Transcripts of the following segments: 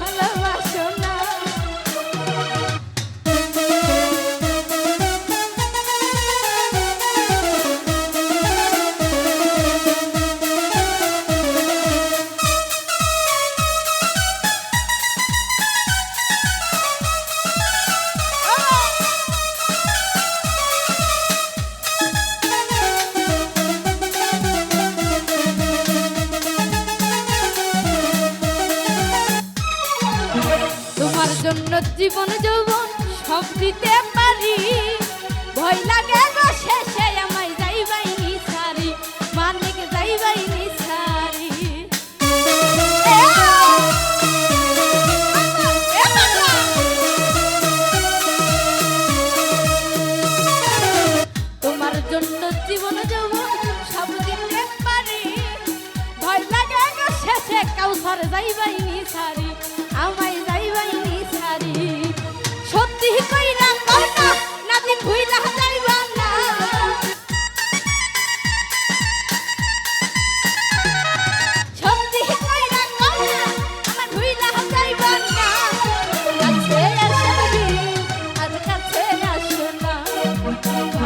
Hello. তোমার জন্য জীবন যৌবন সব দিতে পারি। ভয় লাগে শেষে, আমায় যাইবাই নিসারি। মানিক যাইবাই নিসারি। তোমার জন্য জীবন যৌবন সব দিতে পারি। ভয় লাগে শেষে, কাউসার যাইবাই নিসারি।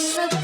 Anladım.